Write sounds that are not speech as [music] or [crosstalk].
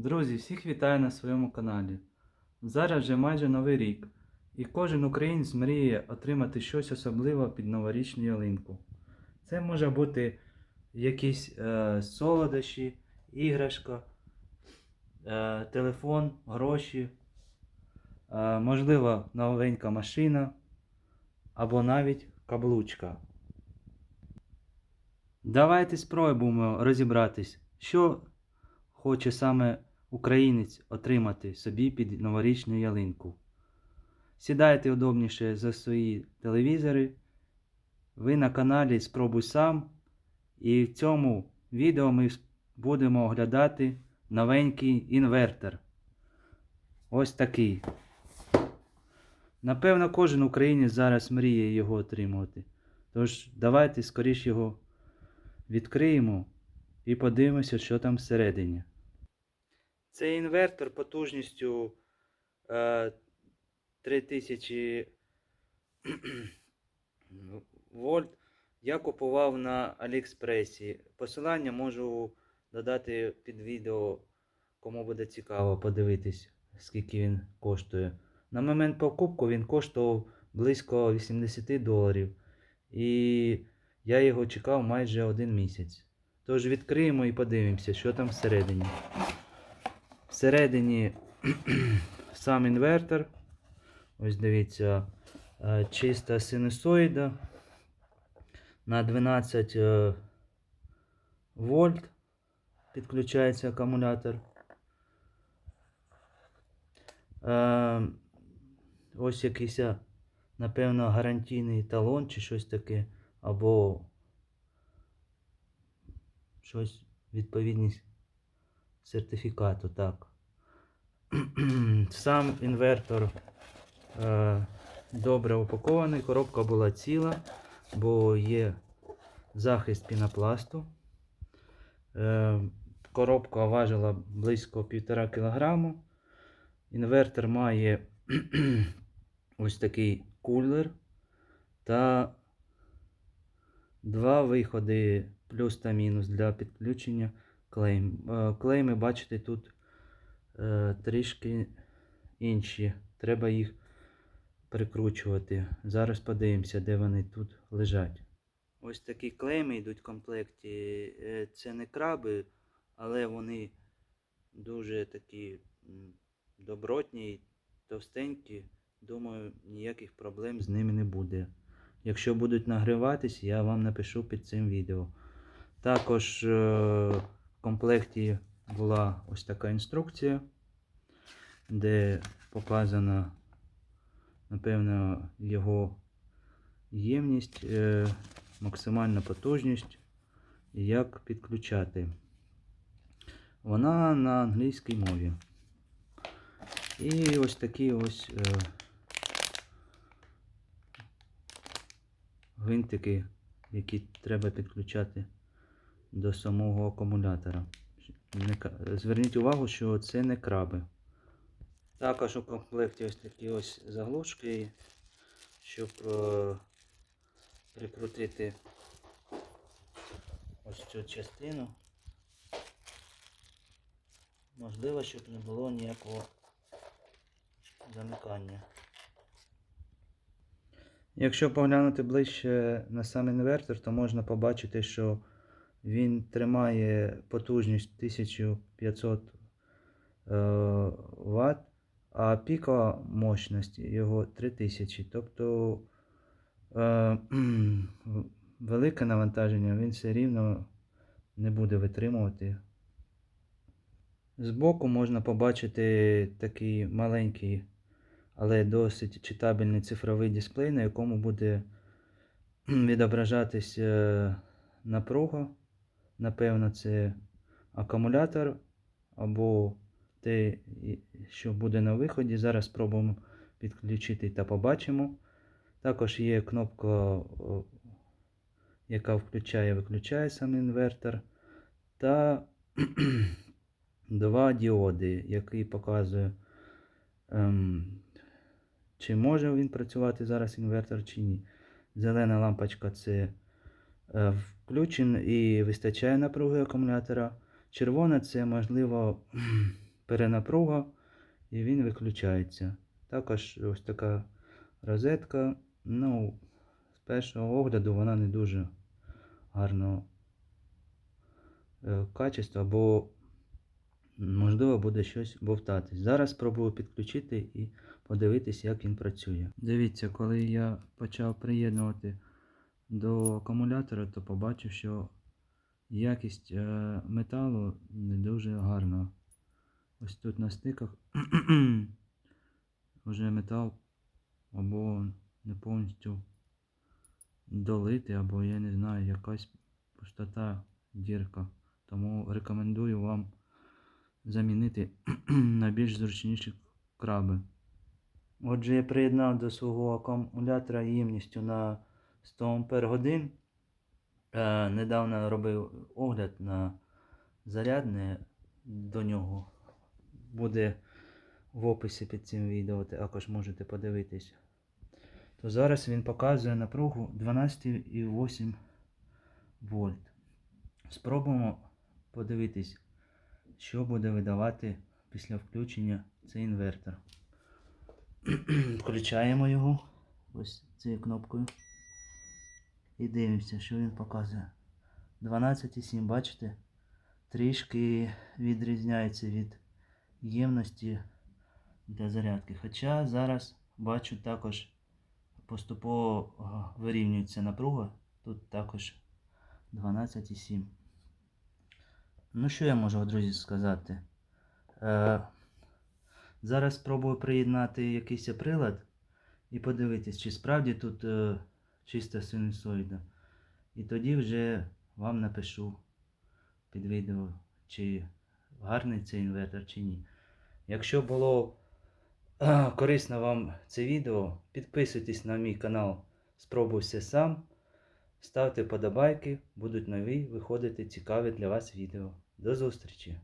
Друзі, всіх вітаю на своєму каналі. Зараз вже майже новий рік, і кожен українець мріє отримати щось особливе під новорічну ялинку. Це може бути якісь е, солодощі, іграшка, е, телефон, гроші, е, можливо, новенька машина або навіть каблучка. Давайте спробуємо розібратись, що хоче саме українець отримати собі під новорічну ялинку. Сідайте удобніше за свої телевізори. Ви на каналі Спробуй сам. І в цьому відео ми будемо оглядати новенький інвертор. Ось такий. Напевно, кожен українець зараз мріє його отримувати. Тож, давайте скоріш його відкриємо і подивимося, що там всередині. Цей інвертор потужністю е, 3000 вольт я купував на Аліекспресі. Посилання можу додати під відео, кому буде цікаво подивитись, скільки він коштує. На момент покупку він коштував близько 80 доларів. І я його чекав майже один місяць. Тож відкриємо і подивимося, що там всередині. Всередині [clears throat] сам інвертор. Ось дивіться, е, чиста синусоїда на 12 е, вольт підключається акумулятор. Е, Ось якийсь, напевно, гарантійний талон чи щось таке, або щось відповідність сертифікату, так. [clears throat] Сам інвертор е, добре упакований, коробка була ціла, бо є захист пінопласту. Е, коробка важила близько 1,5 кг. Інвертор має [clears throat] ось такий кулер та два виходи плюс та мінус для підключення клейм. Е, Клейми, бачите, тут трішки інші. Треба їх прикручувати. Зараз подивимося, де вони тут лежать. Ось такі клейми йдуть в комплекті. Е, Це не краби, але вони дуже такі добротні товстенькі. Думаю, ніяких проблем з ними не буде. Якщо будуть нагріватись, я вам напишу під цим відео. Також е, в комплекті була ось така інструкція, де показана, напевно, його ємність, е, максимальна потужність як підключати. Вона на англійській мові. І ось такі ось е, гвинтики, які треба підключати до самого акумулятора. Не Зверніть увагу, що це не краби. Також у комплекті ось такі ось заглушки, щоб е, прикрутити ось цю частину. Можливо, щоб не було ніякого замикання. Якщо поглянути ближче на сам інвертор, то можна побачити, що він тримає потужність 1500 е, Вт, а пікова мощність його 3000. Тобто е, [clears throat] велике навантаження він все рівно не буде витримувати. Збоку можна побачити такий маленький, але досить читабельний цифровий дисплей, на якому буде [clears throat] відображатись е, напруга. Напевно, це акумулятор або те, що буде на виході. Зараз спробуємо підключити та побачимо. Також є кнопка, яка включає-виключає сам інвертор. Та [clears throat] два діоди, який показує, ем, чи може він працювати зараз інвертор, чи ні. Зелена лампочка це включен і вистачає напруги акумулятора. Червона це можливо [clears throat] перенапруга і він виключається. Також ось така розетка. Ну, з першого огляду вона не дуже гарного е, качества, бо можливо буде щось бовтатись. Зараз спробую підключити і подивитись, як він працює. Дивіться, коли я почав приєднувати до акумулятора, то побачив, що якість е, металу не дуже гарна. Ось тут на стиках [clears throat] вже метал або не повністю долитий, або я не знаю, якась пустота, дірка. Тому рекомендую вам замінити [clears throat] на більш зручніші краби. Отже, я приєднав до свого акумулятора ємністю на 100 Ампер годин. Е, недавно робив огляд на зарядне до нього. Буде в описі під цим відео, також можете подивитись. То зараз він показує напругу 12,8 вольт. Спробуємо подивитись, що буде видавати після включення цей інвертор. [clears throat] Включаємо його ось цією кнопкою. І дивимося, що він показує. 12,7, бачите? Трішки відрізняється від ємності для зарядки. Хоча зараз бачу також поступово вирівнюється напруга. Тут також 12,7. Ну, що я можу, друзі, сказати? Е, зараз спробую приєднати якийсь прилад і подивитись, чи справді тут е, чиста синусоїда. І тоді вже вам напишу під відео, чи гарний цей інвертор, чи ні. Якщо було корисно вам це відео, підписуйтесь на мій канал Спробуй все сам. Ставте подобайки, будуть нові виходити цікаві для вас відео. До зустрічі!